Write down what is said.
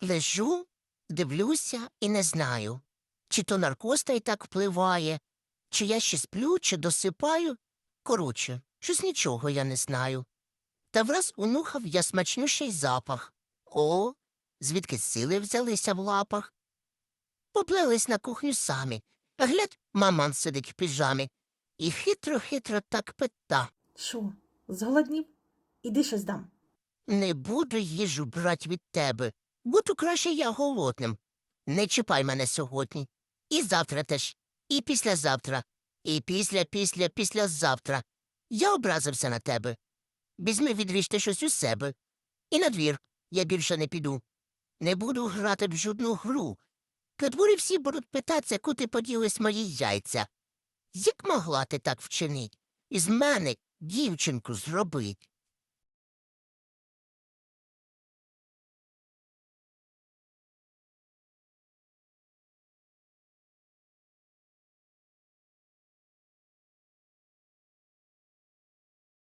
Лежу, дивлюся і не знаю, чи то наркоз та й так впливає, чи я ще сплю, чи досипаю. Коротше, щось нічого я не знаю. Та враз унюхав я смачнющий запах. О, звідки сили взялися в лапах. Поплелись на кухню самі. А глядь, маман сидить в піжамі. І хитро-хитро так пита. Що, зголоднів? Іди щось дам. Не буду їжу брать від тебе. Буду краще я голодним. Не чіпай мене сьогодні. І завтра теж, і післязавтра, і після після післязавтра. Я образився на тебе. Візьми відріжте щось у себе. І на двір я більше не піду. Не буду грати в жодну гру. Дворі всі будуть питатися, куди поділись мої яйця. Як могла ти так вчинить? Із мене дівчинку зробить?